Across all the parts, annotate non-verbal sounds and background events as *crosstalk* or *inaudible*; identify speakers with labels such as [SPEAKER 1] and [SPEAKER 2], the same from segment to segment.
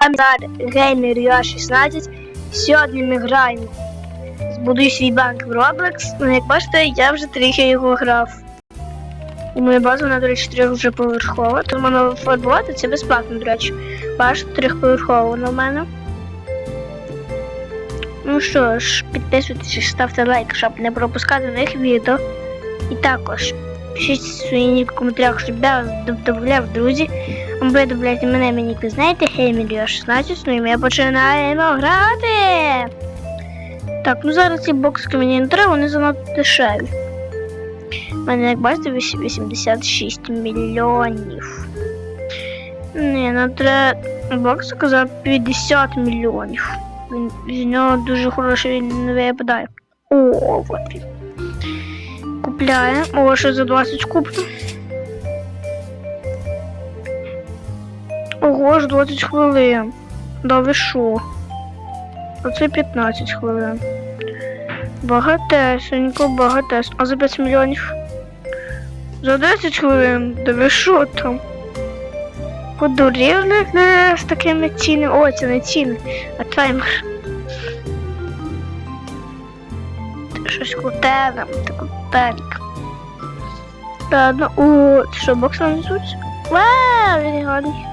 [SPEAKER 1] Геймер UA 16. Сьогодні ми граємо. Збудую свій банк в Roblox. Ну, як бачите, я вже трохи його грав. І моя база, вона, до речі, трьохповерхова, тому на фарбувати це безплатно, до речі. Бачите, трьохповерхова вона в мене. Ну що ж, підписуйтесь, ставте лайк, щоб не пропускати нових відео. І також пишіть свої в коментарях, щоб я вас додавав друзі. Ви додавляйте мене, мені ви знаєте, Хейміліо 16, ну і ми починаємо грати. Так, ну зараз ці бокси мені не треба, вони занадто дешеві. У мене, як бачите, 86 мільйонів. Ні, ну треба бокс за 50 мільйонів. Він з нього дуже хороший він не випадає. О, вот він. Купляємо. О, що за 20 куплю. Ого, ж 20 хвилин. Да ви що? Оце 15 хвилин. Багатесенько, багатесенько. А за 5 мільйонів? За 10 хвилин? Да ви що там? Подуріли е, з такими цінами. О, це не ціни, а таймер. Щось круте нам, це крутенько. Ладно, о, це що, бокс нам несуть? Вау, він гарний.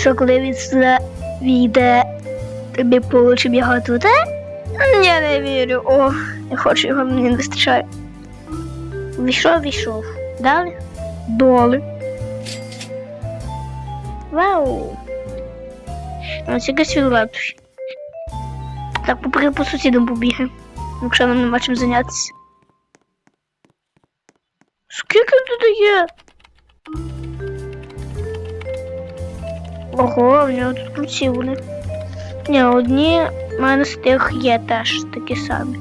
[SPEAKER 1] Що коли він сюди війде, тобі получимо його тут. Я не вірю. О, я хочу його, мені не вистачає. Війшов, війшов. Далі? Доли. Вау. Ось якась фігуратує. Так, попри по сусідам побігаємо, якщо нам нема чим зайнятися. Скільки тут є? Ого, в нього тут вони. Ні, одні в мене з тих є теж такі самі.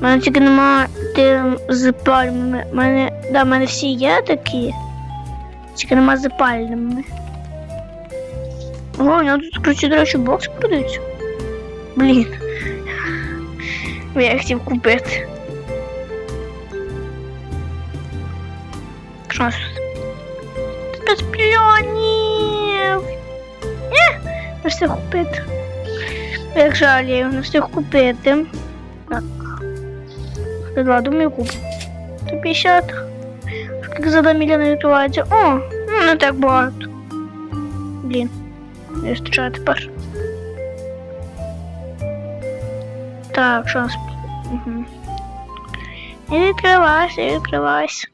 [SPEAKER 1] У мене тільки нема тим з пальмами. Мене, да, в мене всі є такі. Тільки нема з пальмами. Ого, у нього тут круті, до речі, бокс продаються. Блін. *laughs* Я хотів купити. Що у нас тут? 5 мільйонів. Ні, не встиг купити. Як жаль, я його купити. Так. Два, думаю, куплю. 150. Скільки за 2 мільйони відбувається? О, ну не так багато. Блін. Не вистачає тепер. Так, що у нас? Угу. І відкривайся, і відкривайся.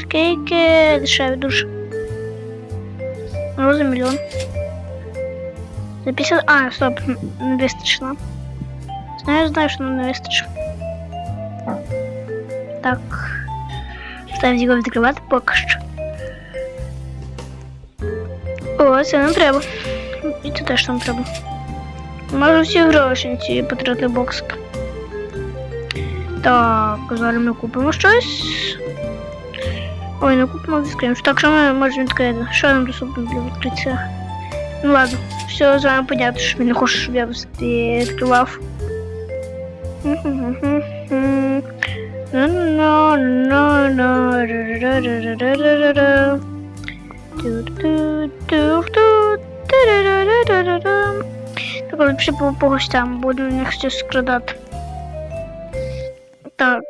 [SPEAKER 1] Скільки дешеві дуже. Ну, за мільйон. За 50. А, стоп, не вистачило. Знаю, знаю, що нам не вистачило. Так. Ставимо його відкривати поки що. О, це нам треба. І це теж нам треба. Можу всі гроші на ці потратити боксик. Так, зараз ми купимо щось. Ой, ну купим скринж. Так, що ми можемо відкрити? Що нам доступно для відкриття? Ну ладно, все з вами понятно, що він не хоче, щоб я відкривав. Так, ліпше по гостям, буду їх все скрадати. Так.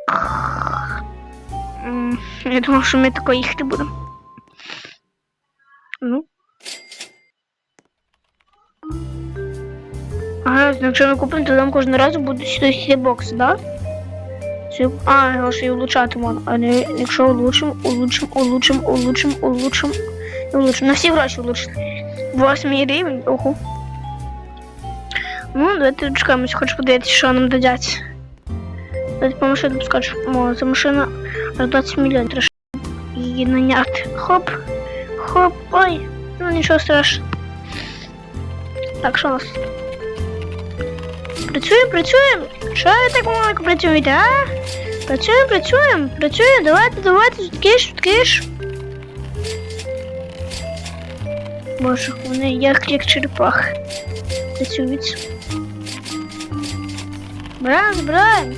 [SPEAKER 1] Я думав, що ми тако їхати будемо. Ну. Ага, якщо ми купимо, то нам кожен раз буде сюди бокс, да? А, його ще й улучшати можна. А не, якщо улучшимо, улучшимо, улучшимо, улучшимо, улучшимо, улучшимо. На всі гроші улучшимо. Восьмий рівень, ого. Ну, давайте дочекаємось, хочу подивитися, що нам дадять. Давайте по машину скажу. О, це машина аж 20 мільйонів. Треба її наняти. Хоп, хоп, ой, ну нічого страшного. Так, що у нас? Працюємо, працюємо. Що ви так маленько працюєте, а? Працюємо, працюємо, працюємо, давайте, давайте, швидкіше, швидкіше. Боже, вони як як черепах працюють. Бран, бран.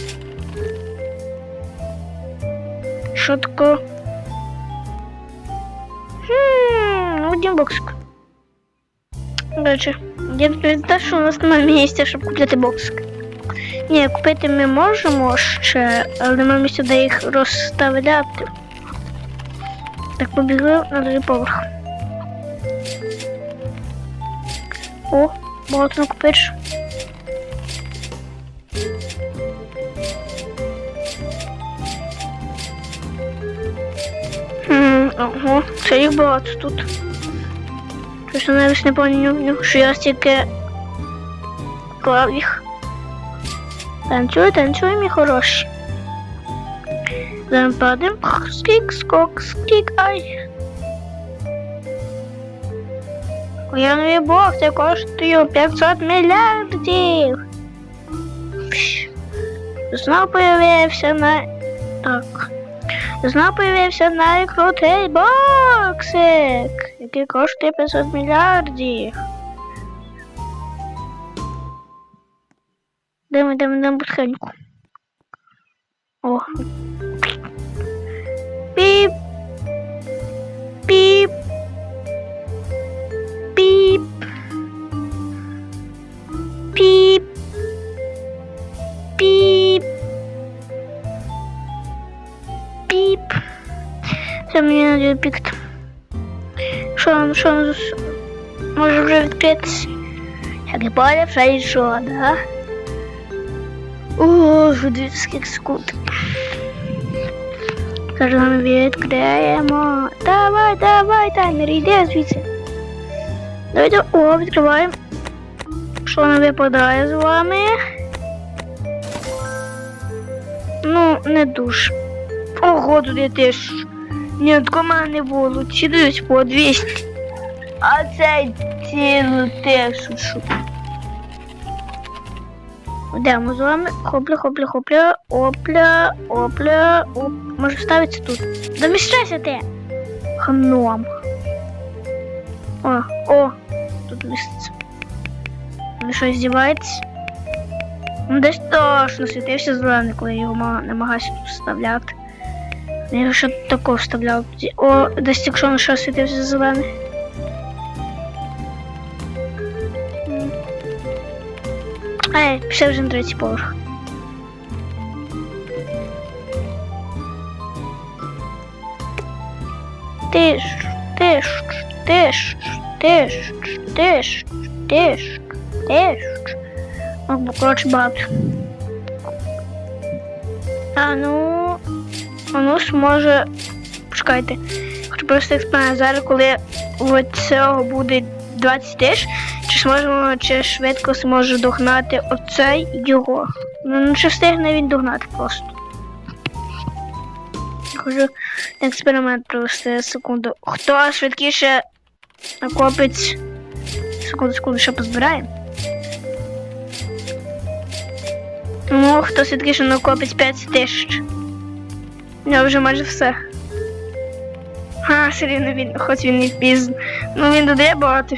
[SPEAKER 1] Таке? Хм. Ходім боксик. До речі, я відповідаю, що у нас немає місця, щоб купляти боксик. Ні, купити ми можемо ще, але немає місця, де їх розставляти. Так, побігли на другий поверх. О, багато накупиш. Ого, це їх багато тут. Щось я навіть не пам'ятаю, що я стільки клав їх. Танцюй, танцюй, мій хороший. Зараз падаємо. Скік, скок, скік, ай. Уявний Бог, це коштує 500 мільярдів. Знов появився на... Так. Знов появився найкрутий боксик, який коштує 500 мільярдів. Демо, демо, демо потихеньку. О. Піп. Піп. Піп. Піп. Піп. Це мені надо пікти. Що там, що там? з- Може вже відкритися? Як і поля, все йшло, да? О, вже 200 секунд. Зараз ми відкриємо. Давай, давай, таймер, йди звідси. Давайте, о, відкриваємо. Що нам випадає з вами? Ну, не дуже. Ого, тут я теж. Ні, от не було. Ці дають по 200. А цей цілу шушу. Йдемо з вами. Хопля, хопля, хопля, опля, опля, оп. Може ставиться тут. Доміщайся ти! Хном. О, о, тут місце. Ви що, здіваєтесь? Ну десь точно світився зелений, коли його ма- намагався тут вставляти. Я його ще тако вставляв. тоді. О, десь якщо він ще світився зелений. М. Ей, пішли вже на третій поверх. Тиш, тиш, тиш, тиш, тиш, тиш, тиш. О, бо, коротше, багато. А ну, ну ж може. Почекайте. Хочу просто експеримент зараз, коли от цього буде 20 тиш, чи зможемо, чи швидко зможе догнати оцей його. Ну, ну чи встигне він догнати просто. Хочу експеримент провести секунду. Хто швидкіше накопить. Секунду, секунду, ще позбираємо. Ну, хто швидкіше накопить 5 тисяч. Я вже майже все. А, все рівно він, хоч він і пізно. Ну він додає багато.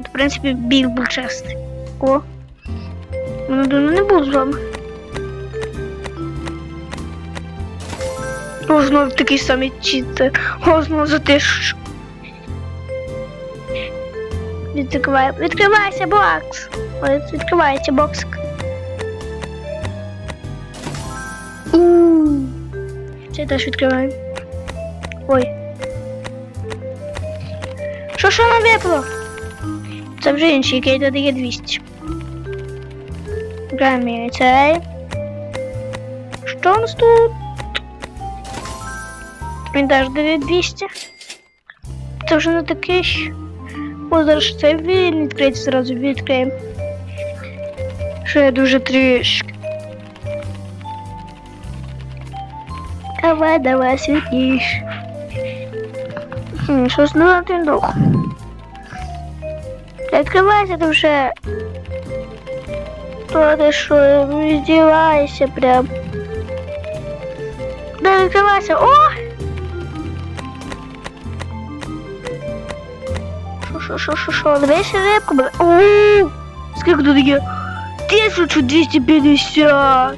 [SPEAKER 1] В принципі, біг був чесний. О. Ну, думаю, не буду з вами. О, знов такий самий чіт. О, знов за тисячу. Відкривай. Відкривайся, бокс. Відкривається боксик. Це теж відкриваємо. Ой. Що що нам випало? Це вже інший, який додає 200. Грамі цей. Що у нас тут? Він теж дає 200. Це вже не такий. О, зараз цей він відкриється, зразу відкриємо. Ще дуже трішки. Давай, давай, святіш. Хм, Щось не один дух. Відкривайся ти вже. То ти що, роздівайся прям. Да, відкривайся. О! Шо, шо, шо, шо, шо, дивися рибку. бе- О! Скільки тут є? 1250.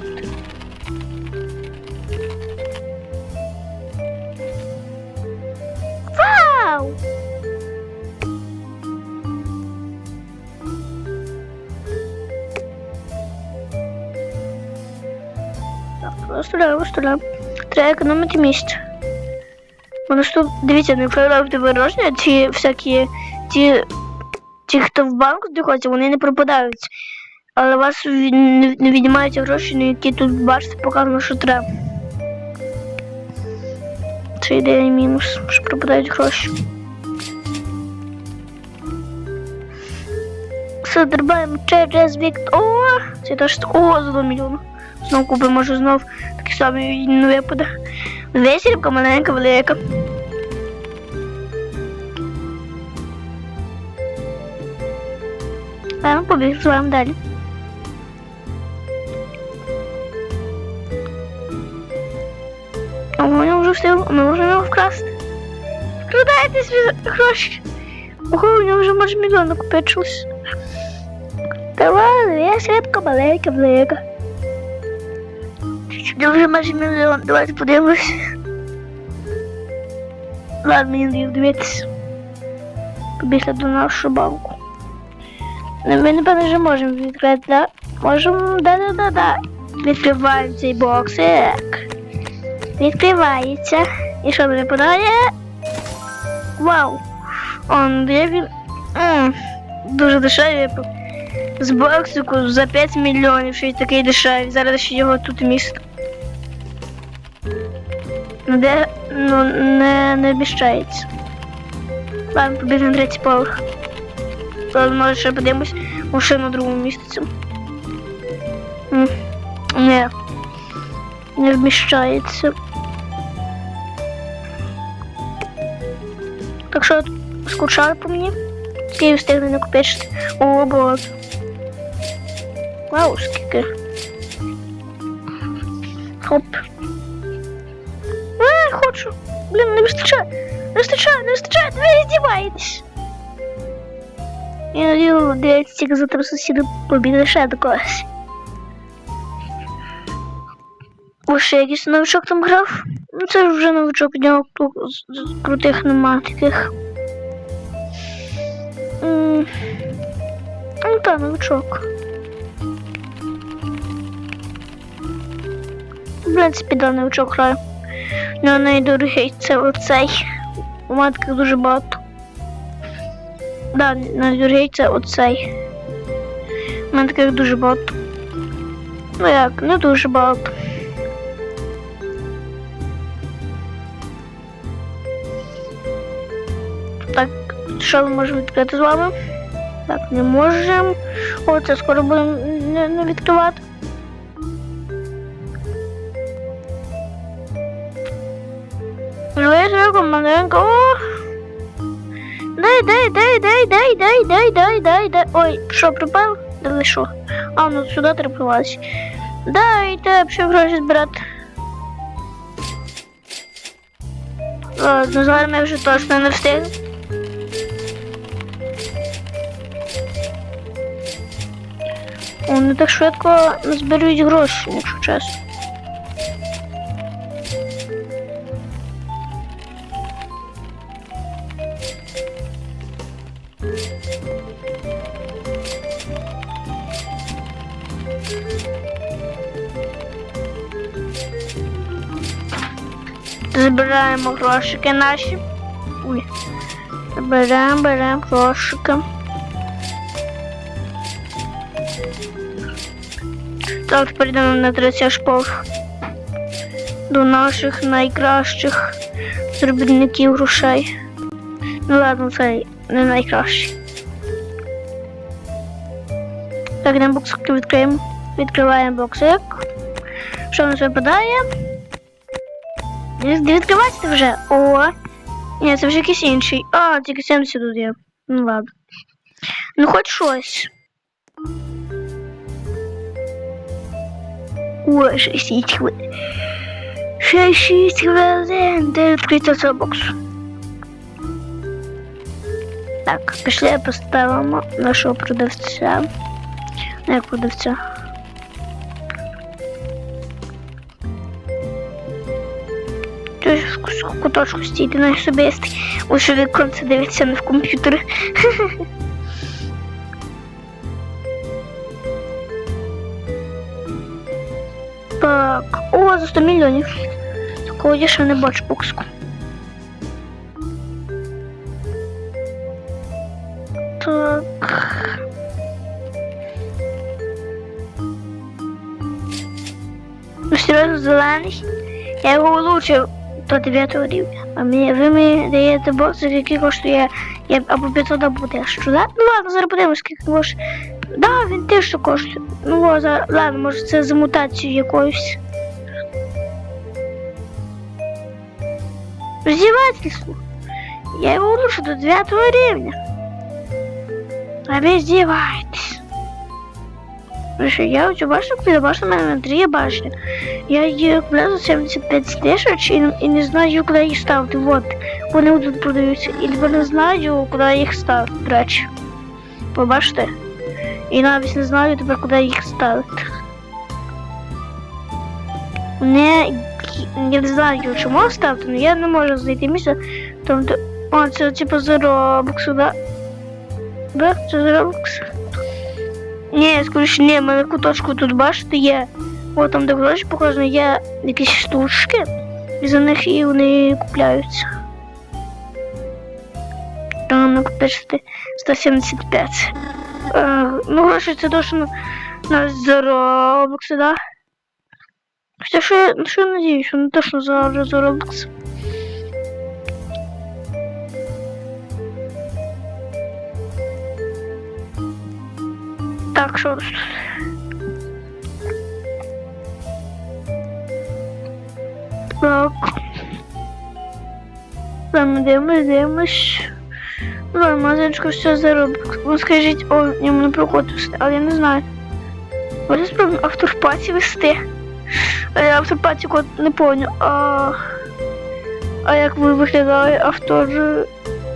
[SPEAKER 1] Оставляємо, оставляємо. Треба економити місце. Воно ж тут, дивіться, не робити вироження, ці всякі, ті, ті, хто в банку знаходиться, вони не пропадають. Але вас не, віднімаються гроші, на які тут бачите, показано, що треба. Це ідея мінус, що пропадають гроші. Все, дербаємо через вік. О! Це теж о, за 2 мільйони. Знов купимо, може знов такі самі не випаде. Весілька маленька, велика. А ну побіг з вами далі. А вони вже все, ми можемо його вкрасти. Вкрадайте свої гроші. Ого, у нього вже може мільйон накопичилось. Давай, я свідка маленька, велика. Сюди вже майже мільйон, давайте подивимось. Ладно, мені їх дивитися. Побігли до нашого банку. Ну, Ми, напевно, вже можемо відкрити, да? Можемо, да-да-да-да. Відкриваємо цей боксик. Відкривається. І що випадає? Вау! Он де він. Дуже дешевий. З боксику за 5 мільйонів, що й такий дешевий. Зараз ще його тут місто. Де ну не, не обіщається. Ладно, побіг на третій поверх. Ладно, може ще подивимось, може на другому місяці. Ні. Не вміщається. Так що скучали по мені? Скільки встигли накопичити? О, багато. Вау, скільки. Хоп. Хочу. Блін, не вистачає. Не вистачає, не вистачає, ви здіваєтесь. Я не дивіться, тільки за три сусіди побігли до когось. О, ще якийсь новичок там грав. Ну це ж вже новичок, у нього крутих нема таких. Ну та новичок. В принципі, да, новичок грає. Ну, найдорогий це оцей. У таких дуже багато. Да, найдорогий це оцей. У таких дуже багато. Ну як, не дуже багато. Так, що ми можемо відкрити з вами? Так, не можемо. Це скоро будемо не відкривати. Лежа, маленька. О! Дай, дай, дай, дай, дай, дай, дай, дай, дай, дай. Ой, що, припав? Дали що? А, ну сюди трапилась. Дайте, ще гроші збирати. Ладно, зараз ми вже точно не встигнемо. Вони так швидко зберуть гроші, якщо чесно. Збираємо грошики наші. Ой. Беремо, беремо грошики. Так, перейдемо на третій поверх. До наших найкращих зробітників грошей. Ну ладно, це не найкращий. Так, йдемо боксик відкриємо. Відкриваємо боксик. Що у нас випадає? Не не відкривайте вже. О! Ні, це вже якийсь інший. А, тільки 70 тут є. Ну ладно. Ну хоч щось. О, 6 хвилин. Ще 6 хвилин. Де відкриття цього боксу? Так, пішли поставимо нашого продавця. Ну, як продавця. в куточку стійте на особистий. Ось вікон це дивиться не в комп'ютер. *laughs* Так, о, за 100 мільйонів. Такого я ще не бачу бокску. Так. Ну, серйозно, зелений. Я його влучив. 109 рівня. А мені, ви мені даєте борсик, який коштує я, або 500 або 1000. Да? Ну ладно, зараз подивимось, скільки коштує. Да, він 1000 коштує. Ну о, зараз, ладно, може це за мутацією якоюсь. Издевательство. Я его лучше до 9 рівня. А ви здіваєтесь. Що, я оцю башню мене на 3 башні. Я її купила за 75 тисяч і, і не знаю, куди їх ставити. Вот, вони тут продаються. І не знаю, куди їх ставити, до речі. Побачите? І навіть не знаю тепер, куди їх ставити. Не, я не знаю, чому ставити, але я не можу знайти місце. Тобто, о, це типу заробоксу, да? Да, це заробокс. Ні, скоріше, ні, в мене куточку тут бачите є. О, там де гроші показано, є якісь штучки, і за них і вони купляються. Там не купити 175. Е, ну, гроші це точно на заробокси, да? Хоча що я, що я надіюсь, що не точно за заробокс. Так, що. Так. Там дивимось, дивимось. Ну, мазочку все заробок. Ну скажіть, о, йому не проходить все, але я не знаю. Може спробуємо автопаті вести. А я автопаті код не помню. А, а як ви виглядає автор...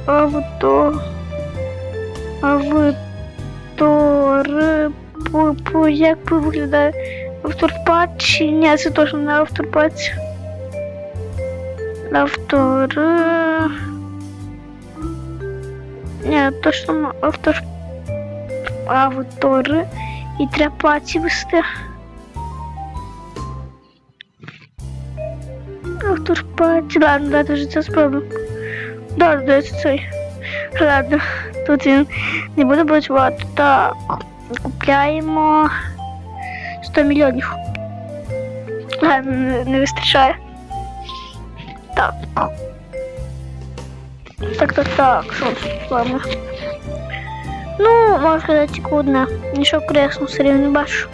[SPEAKER 1] Авто... Автор... Як ви виглядає автопаті? Ні, це точно не автопаті. Автор... Ні, точно автор... Автори. І треба паці вести. Автор паці. Ладно, вже це спробуємо. Да, здається цей. Ладно, тут він не буде працювати. Так, купляємо 100 мільйонів. Ладно, не, вистачає. Так. Так, так, так, що з вами? Ну, можна сказати, тільки одне. Нічого кресного все рівно не бачу.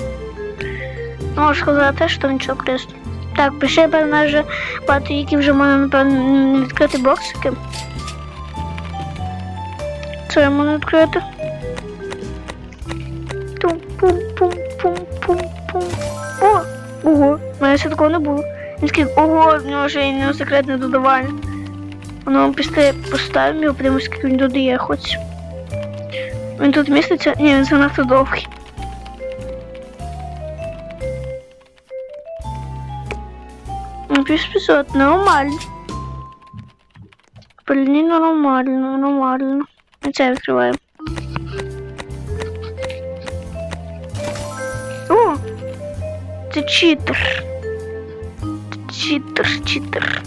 [SPEAKER 1] Можу сказати, що нічого кресного. Так, пиши, певно, вже багато, які вже можна, напевно, відкрити боксики. Це я відкрити. Тум-пум-пум-пум-пум-пум. О! Ого, мене ще такого не було. Він ого, в нього ще й не секретне додавання. Воно після поставимо його, подивимось, скільки він додає хоч. Він тут міститься? Ні, він занадто довгий. Ну, плюс 500, нормально. Блін, нормально, нормально. І це відкриваємо. О! Це читер. Читер, читер.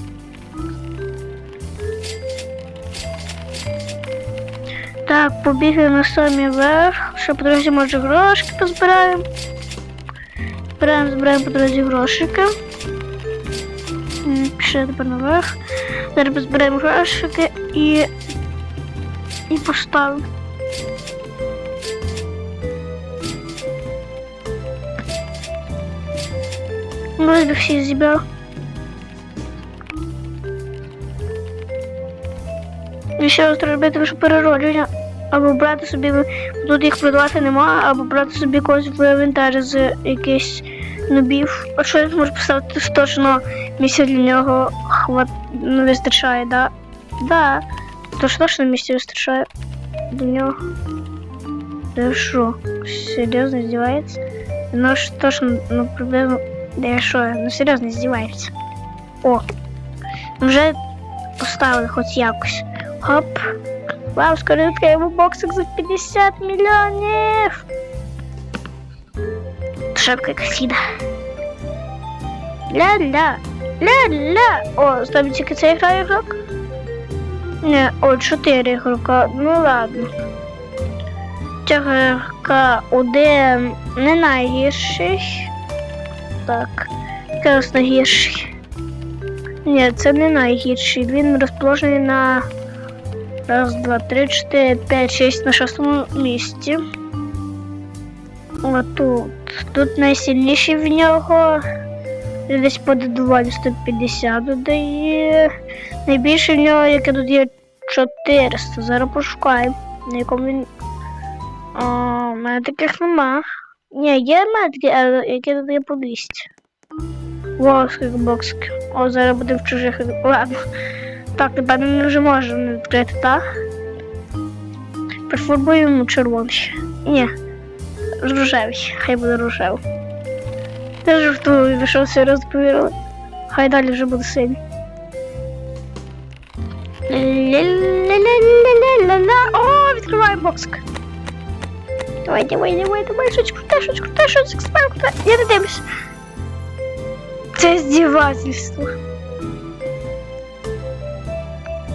[SPEAKER 1] Так, побігли на самий верх. Ще по дорозі може грошики позбираємо. Збираємо, збираємо по дорозі грошики. Ще тепер наверх. Зараз позбираємо грошики і. Ну, ось би всі зібрав. І ще раз робити лише переродження. Або брати собі, тут їх продавати немає, або брати собі когось в інвентарі з якихось нобів. А що я можу поставити точно місця для нього хват... не вистачає, да? Да. Тож точно місця вистачає для нього. Да що? Серйозно здівається? Ну ж точно, ну проблема. Да я що, ну серйозно здівається. О! Вже поставили хоч якось. Хоп. Вау, скоро відкриємо боксик за 50 мільйонів. Шапка як сіда. Ля-ля. Ля-ля. О, з тобі тільки цей грає ігрок? Не, о, чотири ігрока. Ну ладно. Ігрока один не найгірший. Так. Якраз найгірший. Ні, це не найгірший. Він розположений на раз, два, три, чотири, п'ять, шість на шостому місці. Отут. Тут найсильніший в нього. Десь по додаванню 150 додає. Найбільше в нього, яке тут є 400. Зараз пошукаємо. На якому він. О, в мене таких нема. Ні, є метки, але які тут є по 200. Во, скільки боксиків. О, зараз буде в чужих. Ладно. Так, напевно, ми вже можемо відкрити, так? Перефарбуємо червоний. Ні. Рожевий. Хай буде рожевий. Я жартую, ви що все розповіли. Хай далі вже буде синій. Ля-ля-ля-ля-ля-ля-ля. О, відкриваємо боксик. Давай, давай, давай, давай, щось круте, щось круте, щось круте, круте. Я не дивлюсь. Це здівательство.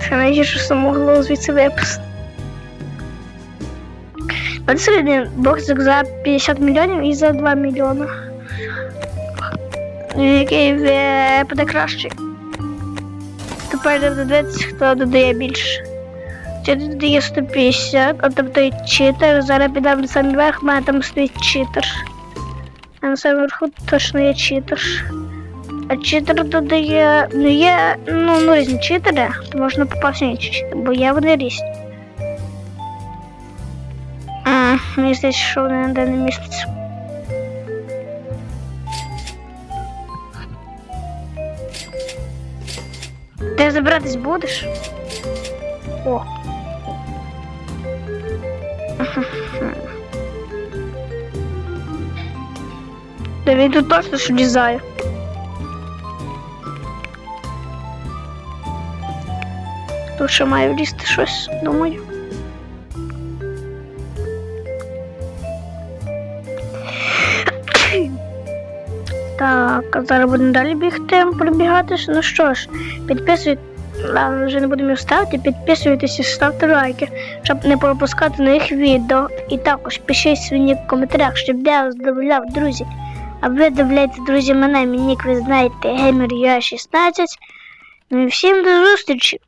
[SPEAKER 1] Це найгірше, що могло звідси випасти. От сьогодні боксик за 50 мільйонів і за 2 мільйони. Який буде кращий. Тепер треба дивитися, хто додає більше. Чи додає 150, а там той читер. Зараз підемо на самий верх, в мене там стоїть читер. А на самому верху точно є читер. А читер додає. Ну є ну, ну різні читери, то можна попасти інші читери, бо є вони різні. А, мені здається, що вони ніде не містяться. Ти забиратись будеш? О. *laughs* Да він тут точно що дізає. Тут ще має влізти щось, думаю. Так, зараз будемо далі бігти, пробігати. Ну що ж, підписуйтесь. Вже не будемо ставити. Підписуйтесь і ставте лайки, щоб не пропускати нових відео. І також пишіть свої в коментарях, щоб я вас додавав, друзі. А ви дивляєте, друзі, мене, мій нік, ви знаєте, геймер 16 Ну і всім до зустрічі!